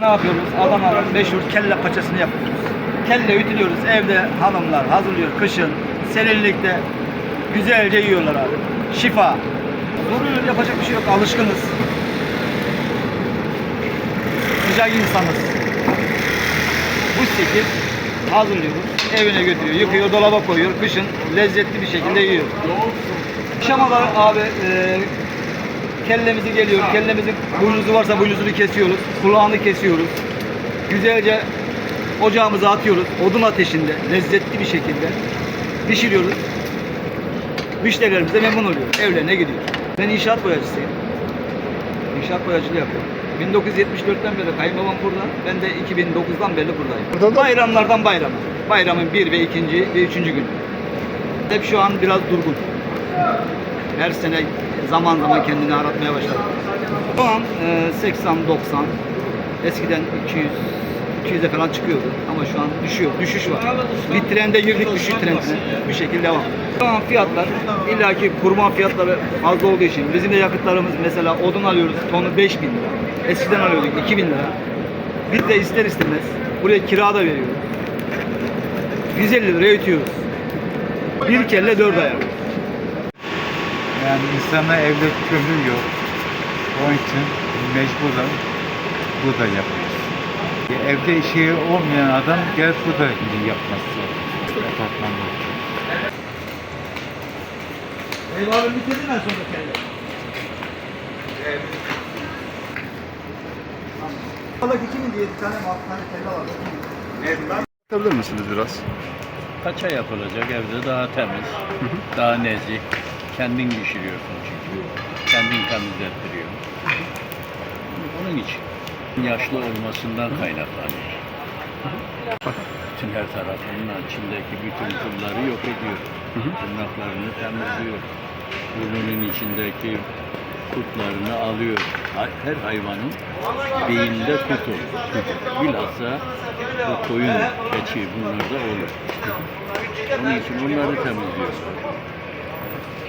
Ne yapıyoruz? Adana'nın meşhur kelle paçasını yapıyoruz. Kelle ütülüyoruz. Evde hanımlar hazırlıyor kışın. Serinlikte güzelce yiyorlar abi. Şifa. Zorluyor yapacak bir şey yok. Alışkınız. Sıcak insanız. Bu şekil hazırlıyoruz. Evine götürüyor. Yıkıyor, dolaba koyuyor. Kışın lezzetli bir şekilde yiyor. Akşama da abi e, kellemizi geliyor. Kellemizin boynuzu varsa boynuzunu kesiyoruz. Kulağını kesiyoruz. Güzelce ocağımıza atıyoruz. Odun ateşinde lezzetli bir şekilde pişiriyoruz. Müşterilerimiz de memnun oluyor. Evlerine gidiyor. Ben inşaat boyacısıyım. İnşaat boyacılığı yapıyorum. 1974'ten beri kayınbabam burada. Ben de 2009'dan beri buradayım. Burada da- Bayramlardan bayrama. Bayramın bir ve ikinci ve üçüncü günü. Hep şu an biraz durgun. Her sene zaman zaman kendini aratmaya başladı. Şu an e, 80-90 eskiden 200 200'e falan çıkıyordu ama şu an düşüyor. Düşüş var. Bir trende girdik düşüş trendine. Bu şekilde devam. Şu an fiyatlar illaki kurban fiyatları fazla olduğu için bizim de yakıtlarımız mesela odun alıyoruz tonu 5000 lira. Eskiden alıyorduk 2000 lira. Biz de ister istemez buraya kira da veriyoruz. 150 liraya ötüyoruz. Bir kelle dört ayak. Yani insana evde kömür yok. Onun için mecburen burada yapıyoruz. Evde işi olmayan adam gel burada gidip yapması. Apartmanda. Eyvallah bitirdin ben sonra kelle. Balık 2000 diye bir tane tane kelle var. Anlatabilir misiniz biraz? Paça yapılacak evde daha temiz, daha nezik. Kendin pişiriyorsun çünkü. Kendin temizlettiriyor. Onun için yaşlı olmasından kaynaklanıyor. Bütün her tarafının içindeki bütün pulları yok ediyor. Tırnaklarını temizliyor. Burnunun içindeki kurtlarını alıyor. Her hayvanın beyinde kurt olur. Bilhassa bu koyun, keçi bunlarda olur. Onun için bunları temizliyor.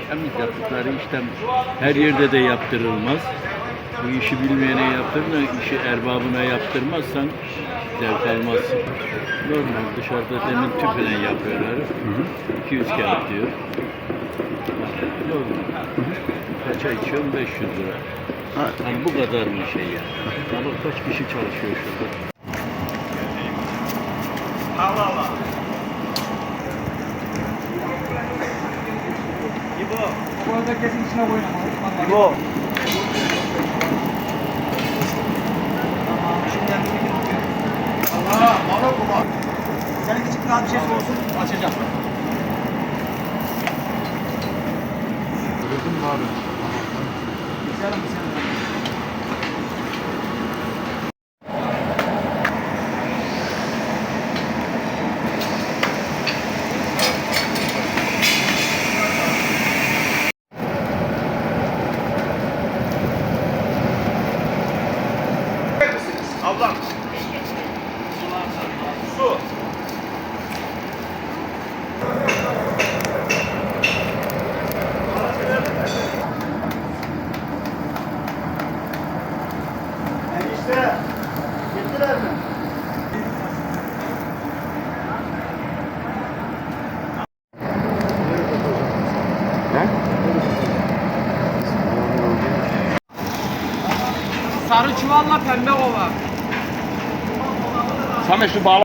Temiz yaptıkları işlem her yerde de yaptırılmaz. Bu işi bilmeyene yaptırma, işi erbabına yaptırmazsan zevk almazsın. Normal dışarıda demin tüpüyle yapıyorlar. 200 kağıt diyor. Normal. Kaça içiyorum 500 lira. Ha. Yani bu kadar mı şey ya? Ama kaç kişi çalışıyor şurada? İbo. Bu arada kesin içine koyun ama. İbo. Tamam şimdiden bir fikir tutuyor. Allah bana bu bak. Sen küçük daha bir şey sorsun açacağım. Duydun mu abi? Güzelim bir Sarı çuvalla pembe kova. Samet şu bağla.